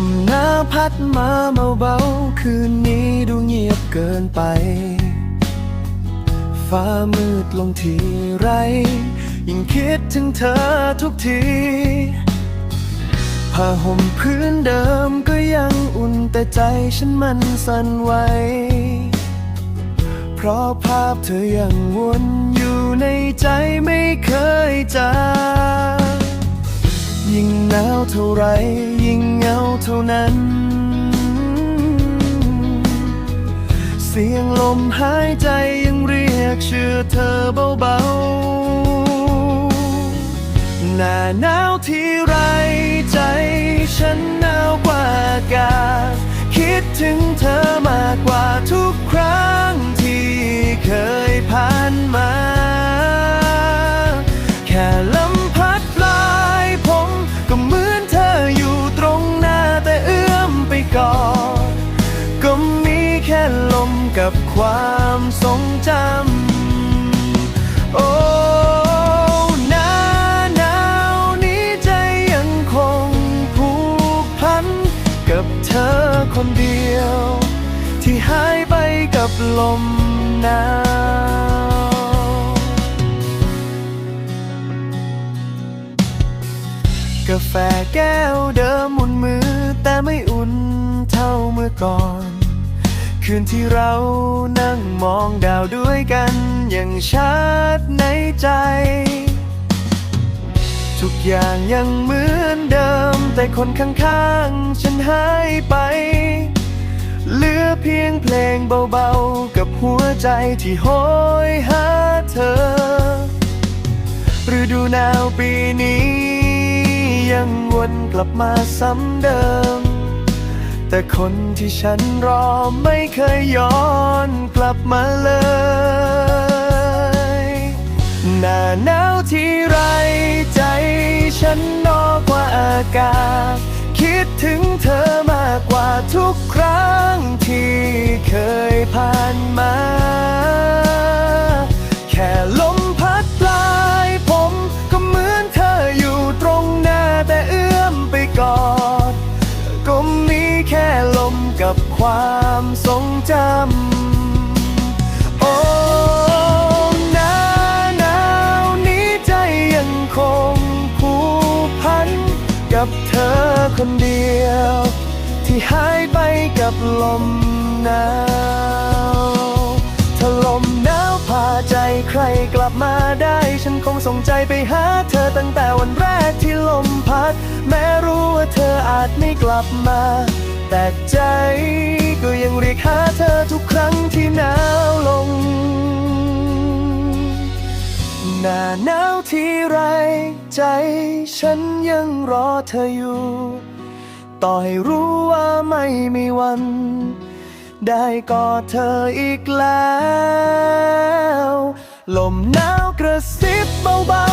มหนาวพัดมาเบาๆคืนนี้ดูเงียบเกินไป ฟ้ามืดลงทีไร ยิ่งคิดถึงเธอทุกทีผ้าห่มพื้นเดิมก็ยังอุ่นแต่ใจฉันมันสั่นไหว เพราะภาพเธอยังวนอยู่ในใจไม่เคยจางยิ่งหนาวเท่าไร เท่านั้น เสียงลมหายใจยังเรียกชื่อเธอเบาๆ หน้าหนาวที่ไร กับความทรงจำโอ้หน้าหนาวนี้ใจยังคงผูกพัน กับเธอคนเดียว ที่หายไปกับลมหนาวกาแฟแก้วเดิมหมุนมือแต่ไม่อุ่นเท่าเมื่อก่อน คืนที่เรานั่งมองดาวด้วยกันอย่างชัดในใจ ทุกอย่างยังเหมือนเดิม แต่คนข้างๆ ฉันหายไป เหลือเพียงเพลงเบาๆ กับหัวใจที่โหยหาเธอฤดูหนาวปีนี้ ยังวนกลับมาซ้ำเดิม แต่คนที่ฉันรอไม่เคยย้อนกลับมาเลย หน้าหนาวที่ไรใจฉันนอกกว่าอากาศ แค่ลมกับความทรงจำโอ้หนาหนาวนี้ใจยังคงผูกพัน กับเธอคนเดียว ที่หายไปกับลมหนาวถ้าลมหนาวพาใจใครกลับมาได้ ฉันคงส่งใจไปหาเธอตั้งแต่วันแรกที่ลมพัด แม้รู้ว่าเธออาจไม่กลับมา แต่ใจก็ยังเรียกหาเธอทุกครั้งที่หนาวลง หน้าหนาวที่ไร ใจฉันยังรอเธออยู่ ต่อให้รู้ว่าไม่มีวัน ได้กอดเธออีกแล้ว ลมหนาวกระซิบเบาๆว่า